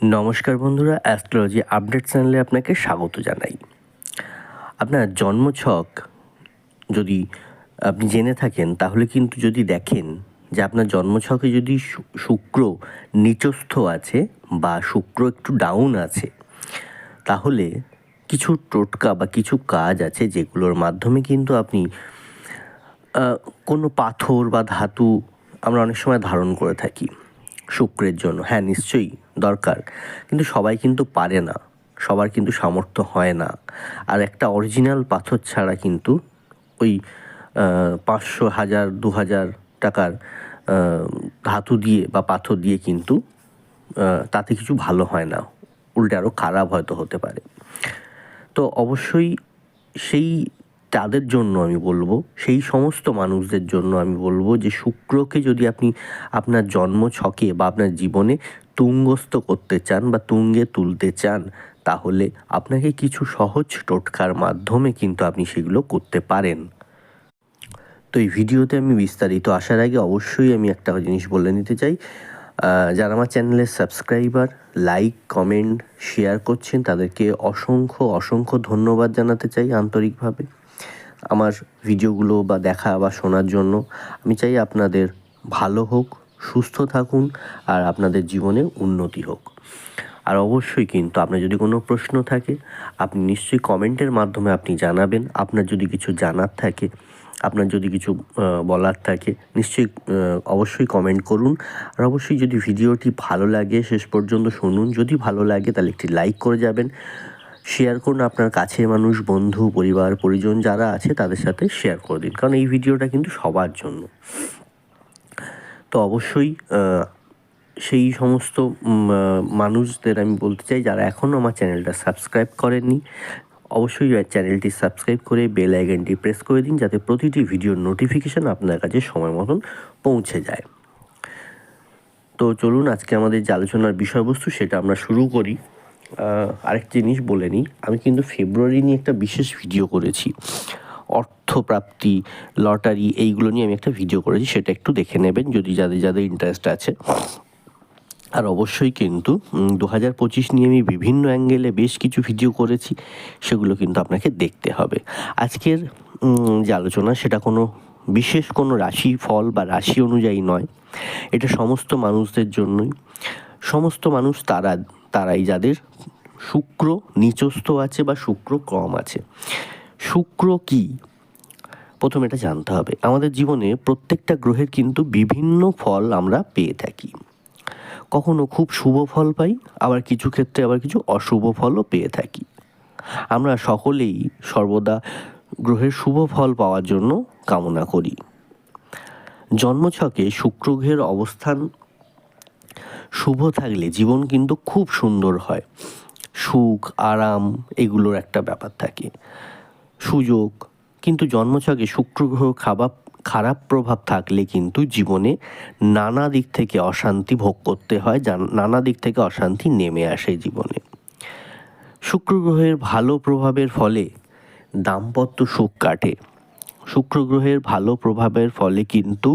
নমস্কার বন্ধুরা astrology update চ্যানেলে আপনাকে স্বাগত জানাই। আপনার জন্মছক যদি আপনি জেনে থাকেন, তাহলে কিন্তু যদি দেখেন যে আপনার জন্মছকে যদি শুক্র নিচস্থ আছে বা শুক্র একটু ডাউন আছে, তাহলে কিছু টোটকা বা কিছু কাজ আছে যেগুলোর মাধ্যমে কিন্তু আপনি কোনো পাথর বা ধাতু আমরা অনেক সময় ধারণ করে থাকি শুক্রের জন্য। হ্যাঁ নিশ্চয়ই দরকার। কিন্তু সবাই কিন্তু পারে না। সবার কিন্তু সামর্থ্য হয় না। আর একটা অরিজিনাল পাথর ছাড়া কিন্তু ওই পাঁচশো হাজার, দু হাজার টাকার ধাতু দিয়ে বা পাথর দিয়ে কিন্তু তাতে কিছু ভালো হয় না। উল্টে আরও খারাপ হয়তো হতে পারে। তো অবশ্যই সেই তাদের জন্য আমি বলব, সেই সমস্ত মানুষদের জন্য আমি বলব যে শুক্রকে যদি আপনি আপনার জন্ম ছকে বা আপনার জীবনে তুঙ্গস্থ করতে চান বা তুঙ্গে তুলতে চান, তাহলে আপনাকে কিছু সহজ টোটকার মাধ্যমে কিন্তু আপনি সেগুলো করতে পারেন। তো এই ভিডিওতে আমি বিস্তারিত আসার আগে অবশ্যই আমি একটা জিনিস বলে নিতে চাই। যারা আমার চ্যানেলের সাবস্ক্রাইবার, লাইক, কমেন্ট, শেয়ার করছেন, তাদেরকে অসংখ্য অসংখ্য ধন্যবাদ জানাতে চাই আন্তরিকভাবে আমার ভিডিওগুলো বা দেখা বা শোনার জন্য। আমি চাই আপনাদের ভালো হোক সুস্থ থাকুন আর আপনাদের জীবনে উন্নতি হোক। আর অবশ্যই কিন্তু আপনার যদি কোনো প্রশ্ন থাকে, আপনি নিশ্চয়ই কমেন্টের মাধ্যমে আপনি জানাবেন। আপনার যদি কিছু জানার থাকে, আপনার যদি কিছু বলার থাকে, নিশ্চয়ই অবশ্যই কমেন্ট করুন। আর অবশ্যই যদি ভিডিওটি ভালো লাগে, শেষ পর্যন্ত শুনুন। যদি ভালো লাগে, তাহলে একটি লাইক করে যাবেন। শেয়ার করুন আপনার কাছের মানুষ, বন্ধু, পরিবার, পরিজন যারা আছে, তাদের সাথে শেয়ার করে দিন। কারণ এই ভিডিওটা কিন্তু সবার জন্য। তো অবশ্যই সেই সমস্ত মানুষদের আমি বলতে চাই যারা এখনও আমার চ্যানেলটা সাবস্ক্রাইব করেননি, অবশ্যই চ্যানেলটি সাবস্ক্রাইব করে বেল আইকনটি প্রেস করে দিন যাতে প্রতিটি ভিডিওর নোটিফিকেশান আপনার কাছে সময় মতন পৌঁছে যায়। তো চলুন আজকে আমাদের যে আলোচনার বিষয়বস্তু সেটা আমরা শুরু করি। আরেক জিনিস বলে নিই, আমি কিন্তু ফেব্রুয়ারি নিয়ে একটা বিশেষ ভিডিও করেছি। অর্থপ্রাপ্তি, লটারি, এইগুলো নিয়ে আমি একটা ভিডিও করেছি, সেটা একটু দেখে নেবেন যদি যাদের যাদের ইন্টারেস্ট আছে। আর অবশ্যই কিন্তু দু হাজার পঁচিশ নিয়ে আমি বিভিন্ন অ্যাঙ্গেলে বেশ কিছু ভিডিও করেছি, সেগুলো কিন্তু আপনাকে দেখতে হবে। আজকের যে আলোচনা, সেটা কোনো বিশেষ কোনো রাশি ফল বা রাশি অনুযায়ী নয়। এটা সমস্ত মানুষদের জন্যই। সমস্ত মানুষ তারা, তারাই যাদের শুক্র নিচস্থ আছে বা শুক্র কম আছে। শুক্র কি? প্রথমে এটা জানতে হবে। আমাদের জীবনে প্রত্যেকটা গ্রহের কিন্তু বিভিন্ন ফল আমরা পেয়ে থাকি। কখনো খুব শুভ ফল পাই, আবার কিছু ক্ষেত্রে আবার কিছু অশুভ ফলও পেয়ে থাকি। আমরা সকলেই সর্বদা গ্রহের শুভ ফল পাওয়ার জন্য কামনা করি। জন্মছকে শুক্র গ্রহের অবস্থান শুভ থাকলে জীবন কিন্তু খুব সুন্দর হয়। সুখ, আরাম, এগুলোর একটা ব্যাপার থাকে। সুযোগ। কিন্তু জন্মছকে শুক্র গ্রহ খাবার খারাপ প্রভাব থাকলে কিন্তু জীবনে নানা দিক থেকে অশান্তি ভোগ করতে হয় নানা দিক থেকে অশান্তি নেমে আসে জীবনে। শুক্র গ্রহের ভালো প্রভাবের ফলে দাম্পত্য সুখ কাটে। শুক্র গ্রহের ভালো প্রভাবের ফলে কিন্তু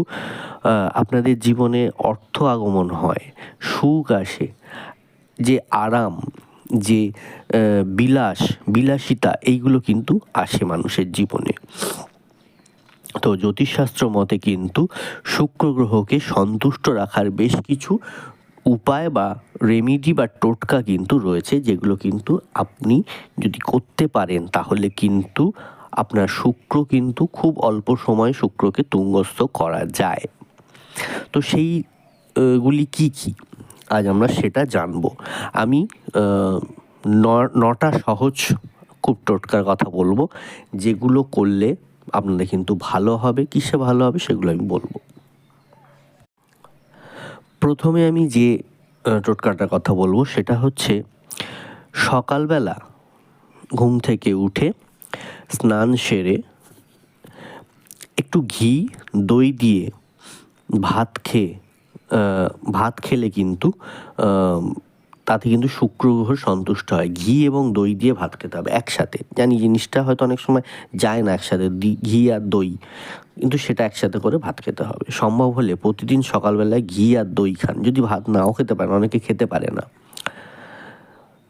আপনাদের জীবনে অর্থ আগমন হয়, সুখ আসে। যে আরাম যে বিলাস বিলাসিতা এইগুলো কিন্তু আসে মানুষের জীবনে। তো জ্যোতিষশাস্ত্র মতে কিন্তু শুক্র গ্রহকে সন্তুষ্ট রাখার বেশ কিছু উপায় বা রেমিডি বা টোটকা কিন্তু রয়েছে যেগুলো কিন্তু আপনি যদি করতে পারেন তাহলে কিন্তু আপনার শুক্র কিন্তু খুব অল্প সময় শুক্রকে তুঙ্গস্থ করা যায়। তো সেই আহ, গুলি কি কি? আজ আমরা সেটা জানব। আমি নটা সহজ খুব টোটকার কথা বলব, যেগুলো করলে আপনাদের কিন্তু ভালো হবে, কিসে ভালো হবে সেগুলো আমি বলব। প্রথমে আমি যে টোটকাটার কথা বলব সেটা হচ্ছে, সকালবেলা ঘুম থেকে উঠে স্নান সেরে একটু ঘি, দই দিয়ে ভাত খেয়ে ভাত খেলে কিন্তু তাতে কিন্তু শুক্র গ্রহ সন্তুষ্ট হয়। ঘি এবং দই দিয়ে ভাত খেতে হবে একসাথে। জানি জিনিসটা হয়তো অনেক সময় যায় না একসাথে ঘি আর দই। কিন্তু সেটা একসাথে করে ভাত খেতে হবে। সম্ভব হলে প্রতিদিন সকালবেলায় ঘি আর দই খান। যদি ভাত নাও খেতে পারেন, অনেকে খেতে পারে না।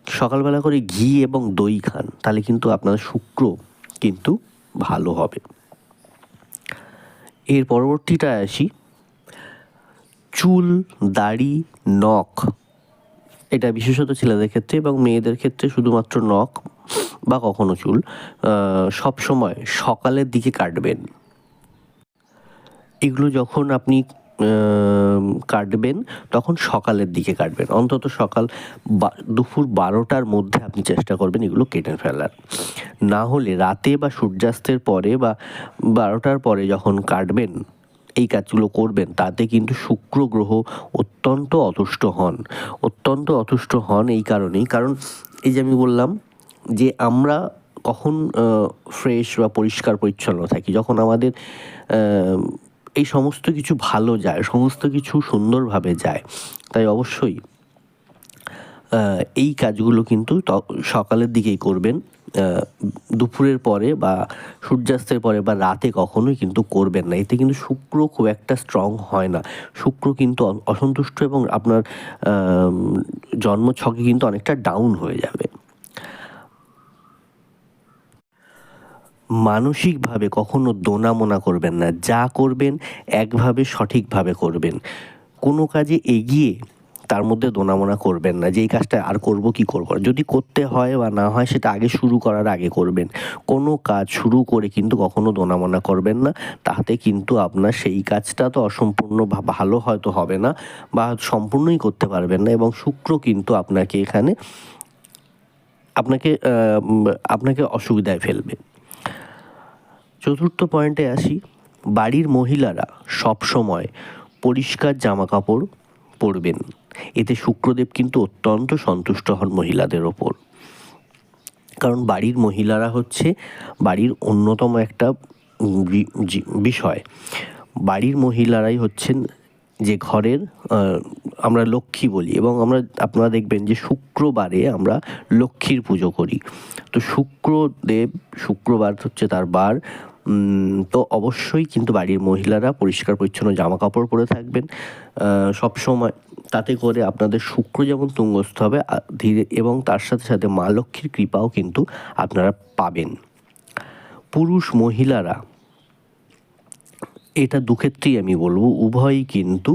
সকালবেলা করে ঘি এবং দই খান, তাহলে কিন্তু আপনার শুক্র কিন্তু ভালো হবে। এর পরবর্তীটা আসি। চুল, দাড়ি, নখ। এটা বিশেষত ছেলেদের ক্ষেত্রে এবং মেয়েদের ক্ষেত্রে শুধুমাত্র নখ বা কখনো চুল সব সময় সকালের দিকে কাটবেন। এগুলো যখন আপনি কাটবেন, তখন সকালের দিকে কাটবেন। অন্তত সকাল দুপুর বারোটার মধ্যে আপনি চেষ্টা করবেন এগুলো কেটে ফেলার। না হলে রাতে বা সূর্যাস্তের পরে বা বারোটার পরে যখন কাটবেন এই কাজগুলো করবেন, তাতে কিন্তু শুক্র গ্রহ অত্যন্ত অতুষ্ট হন। অত্যন্ত অতুষ্ট হন এই কারণেই। কারণ এই যে আমি বললাম যে আমরা কখন ফ্রেশ বা পরিষ্কার, পরিচ্ছন্ন থাকি, যখন আমাদের এই সমস্ত কিছু ভালো যায়, সমস্ত কিছু সুন্দরভাবে যায়, তাই অবশ্যই এই কাজগুলো কিন্তু সকালের দিকেই করবেন। দুপুরের পরে বা সূর্যাস্তের পরে বা রাতে কখনোই কিন্তু করবেন না। এতে কিন্তু শুক্র খুব একটা স্ট্রং হয় না। শুক্র কিন্তু অসন্তুষ্ট এবং আপনার আম, জন্মছকে কিন্তু অনেকটা ডাউন হয়ে যাবে। মানসিকভাবে কখনো দোনামোনা করবেন না। যা করবেন একভাবে সঠিকভাবে করবেন। কোনো কাজে এগিয়ে তার মধ্যে দোনামোনা করবেন না যে এই কাজটা আর করব কি করব যদি করতে হয় বা না হয় সেটা আগে শুরু করার আগে করবেন। কোনো কাজ শুরু করে কিন্তু কখনো দোনামোনা করবেন না। তাতে কিন্তু আপনার সেই কাজটা তো অসম্পূর্ণ ভালো হয়তো হবে না বা সম্পূর্ণই করতে পারবেন না এবং শুক্র কিন্তু আপনাকে এখানে আপনাকে আপনাকে অসুবিধায় ফেলবে। চতুর্থ পয়েন্টে আসি। বাড়ির মহিলারা সব সময় পরিষ্কার জামা কাপড় পরবেন। এতে শুক্রদেব কিন্তু অত্যন্ত সন্তুষ্ট হন মহিলাদের ওপর। কারণ বাড়ির মহিলারা হচ্ছে বাড়ির অন্যতম একটা বিষয়। বাড়ির মহিলারাই হচ্ছেন যে ঘরের আমরা লক্ষ্মী বলি এবং আমরা, আপনারা দেখবেন যে শুক্রবারে আমরা লক্ষ্মীর পুজো করি। তো শুক্রদেব, শুক্রবার হচ্ছে তার বার তো অবশ্যই কিন্তু বাড়ির মহিলারা পরিষ্কার, পরিচ্ছন্ন জামা কাপড় পরে থাকবেন। সব সময় তাতে করে আপনাদের শুক্র যেমন তুঙ্গস্থ হবে ধীরে এবং তার সাথে সাথে মা লক্ষ্মীর কৃপাও কিন্তু আপনারা পাবেন। পুরুষ মহিলারা, এটা দুক্ষেত্রেই আমি বলব, উভয়ই কিন্তু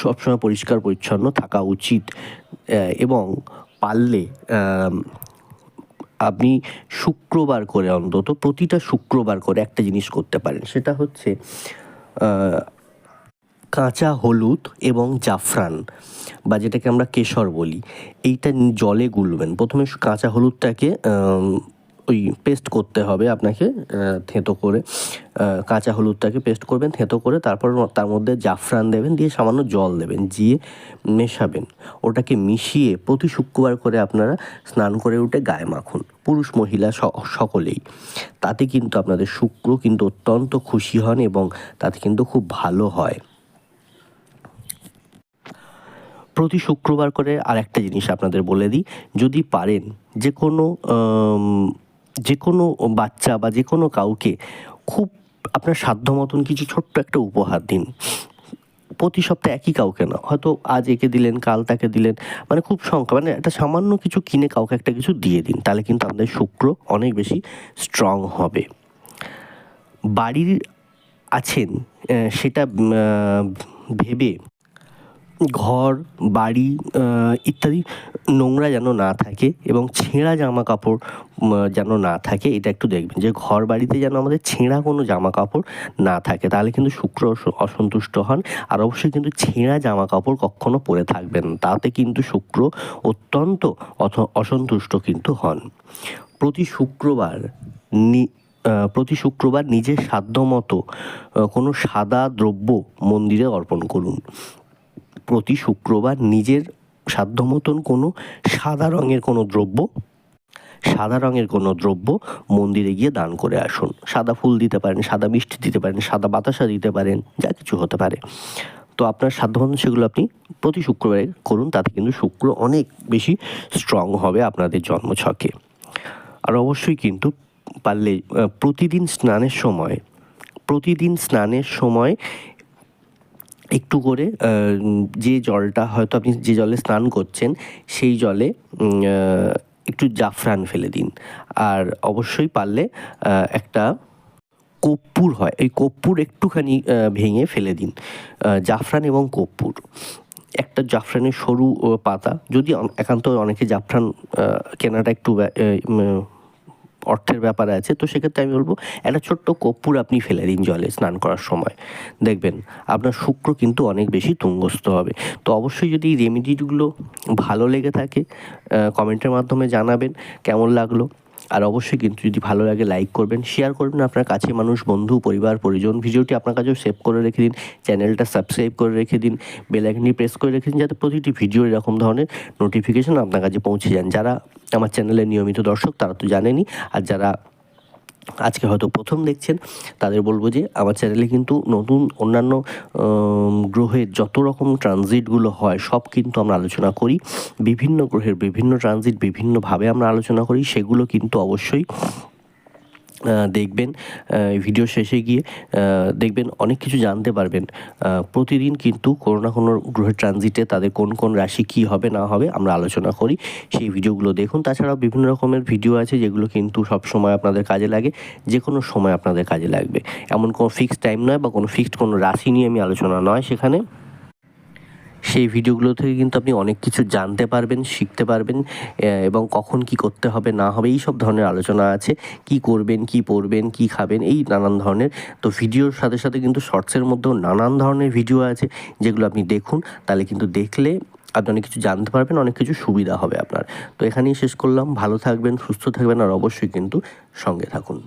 সবসময় পরিষ্কার, পরিচ্ছন্ন থাকা উচিত। এবং পারলে আপনি শুক্রবার করে অন্তত প্রতিটা শুক্রবার করে একটা জিনিস করতে পারেন। সেটা হচ্ছে কাঁচা হলুদ এবং জাফরান বা যেটাকে আমরা কেশর বলি, এইটা জলে গুলবেন। প্রথমে কাঁচা হলুদটাকে ওই পেস্ট করতে হবে আপনাকে থেঁতো করে। কাঁচা হলুদটাকে পেস্ট করবেন, থেঁতো করে, তারপর তার মধ্যে জাফরান দেবেন, দিয়ে সামান্য জল দেবেন, দিয়ে মেশাবেন। ওটাকে মিশিয়ে প্রতি শুক্রবার করে আপনারা স্নান করে উঠে গায়ে মাখুন, পুরুষ, মহিলা সকলেই। তাতে কিন্তু আপনাদের শুক্র কিন্তু অত্যন্ত খুশি হন এবং তাতে কিন্তু খুব ভালো হয়। প্রতি শুক্রবার করে আর একটা জিনিস আপনাদের বলে দিই, যদি পারেন যে কোনো যে কোনো বাচ্চা বা যে কোনো কাউকে খুব আপনার সাধ্য মতন কিছু ছোট্ট একটা উপহার দিন। প্রতি সপ্তাহে একই কাউকে না। হয়তো আজ একে দিলেন, কাল তাকে দিলেন মানে খুব সংখ্যা। মানে একটা সামান্য কিছু কিনে কাউকে একটা কিছু দিয়ে দিন, তাহলে কিন্তু আপনাদের শুক্র অনেক বেশি স্ট্রং হবে। বাড়ির আছেন সেটা ভেবে ঘর, বাড়ি ইত্যাদি নোংরা যেন না থাকে এবং ছেঁড়া জামা কাপড় যেন না থাকে, এটা একটু দেখবেন যে ঘর, বাড়িতে যেন আমাদের ছেঁড়া কোনো জামা কাপড় না থাকে, তাহলে কিন্তু শুক্র অসন্তুষ্ট হন। আর অবশ্যই কিন্তু ছেঁড়া জামা কাপড় কখনো পরে থাকবেন তাতে কিন্তু শুক্র অত্যন্ত অথ- অসন্তুষ্ট কিন্তু হন। প্রতি শুক্রবার নি- প্রতি শুক্রবার নিজের সাধ্যমতো কোনো সাদা দ্রব্য মন্দিরে অর্পণ করুন। প্রতি শুক্রবার নিজের সাধ্য মতন কোনো সাদা রঙের কোনো দ্রব্য, সাদা রঙের কোনো দ্রব্য মন্দিরে গিয়ে দান করে আসুন। সাদা ফুল দিতে পারেন, সাদা মিষ্টি দিতে পারেন, সাদা বাতাসা দিতে পারেন, যা কিছু হতে পারে। তো আপনার সাধ্য মতন সেগুলো আপনি প্রতি শুক্রবারে করুন, তাতে কিন্তু শুক্র অনেক বেশি স্ট্রং হবে আপনাদের জন্মছকে। আর অবশ্যই কিন্তু পারলে প্রতিদিন স্নানের সময়, প্রতিদিন স্নানের সময় একটু করে যে জলটা হয়তো আপনি যে জলে স্নান করছেন, সেই জলে একটু জাফরান ফেলে দিন। আর অবশ্যই পারলে একটা কর্পূর হয়, এই কর্পূর একটুখানি ভেঙে ফেলে দিন। জাফরান এবং কর্পূর। একটা জাফরানের সরু পাতা, যদি একান্ত অনেকে জাফরান কেনাটা একটু অর্থের ব্যাপার আছে, তো সেক্ষেত্রে আমি বলব একটা ছোট্ট কর্পূর আপনি ফেলে দিন জলে স্নান করার সময়। দেখবেন আপনার শুক্র কিন্তু অনেক বেশি তুঙ্গস্থ হবে। তো অবশ্যই যদি রেমিডিগুলো রেমেডিগুলো ভালো লেগে থাকে কমেন্টের মাধ্যমে জানাবেন, কেমন লাগল? আর অবশ্যই কিন্তু যদি ভালো লাগে লাইক করবেন শেয়ার করবেন আপনার কাছে মানুষ, বন্ধু, পরিবার, পরিজন, ভিডিওটি আপনার কাছেও সেভ করে রেখে দিন চ্যানেলটা সাবস্ক্রাইব করে রেখে দিন বেলাইকনি প্রেস করে রেখে দিন যাতে প্রতিটি ভিডিও এরকম ধরনের নোটিফিকেশন আপনার কাছে পৌঁছে যান। যারা আমার চ্যানেলের নিয়মিত দর্শক তারা তো জানেনি আর যারা আজকে হয়তো প্রথম দেখছেন, তাদের বলব যে আমার চ্যানেলে কিন্তু নতুন অন্যান্য গ্রহের যত রকম ট্রানজিটগুলো হয়, সব কিন্তু আমরা আলোচনা করি। বিভিন্ন গ্রহের বিভিন্ন ট্রানজিট বিভিন্নভাবে আমরা আলোচনা করি, সেগুলো কিন্তু অবশ্যই দেখবেন ভিডিও শেষে গিয়ে দেখবেন অনেক কিছু জানতে পারবেন। প্রতিদিন কিন্তু কোনো না কোনো গ্রহের ট্রানজিটে তাদের কোন কোন রাশি কী হবে, না হবে, আমরা আলোচনা করি। সেই ভিডিওগুলো দেখুন। তাছাড়াও বিভিন্ন রকমের ভিডিও আছে যেগুলো কিন্তু সব সময় আপনাদের কাজে লাগে যে কোনো সময় আপনাদের কাজে লাগবে। এমন কোনো ফিক্সড টাইম নয় বা কোনো ফিক্সড কোনো রাশি নিয়ে আমি আলোচনা নয় সেখানে। সেই ভিডিওগুলো থেকে কিন্তু আপনি অনেক কিছু জানতে পারবেন, শিখতে পারবেন এবং কখন কি করতে হবে, না হবে, এই সব ধরনের আলোচনা আছে। কি করবেন, কি পরবেন কি খাবেন, এই নানান ধরনের। তো ভিডিওর সাথে সাথে কিন্তু শর্টসের মধ্যেও নানান ধরনের ভিডিও আছে, যেগুলো আপনি দেখুন। তাহলে কিন্তু দেখলে আপনি অনেক কিছু জানতে পারবেন, অনেক কিছু সুবিধা হবে আপনার। তো এখানেই শেষ করলাম। ভালো থাকবেন, সুস্থ থাকবেন, আর অবশ্যই কিন্তু সঙ্গে থাকুন।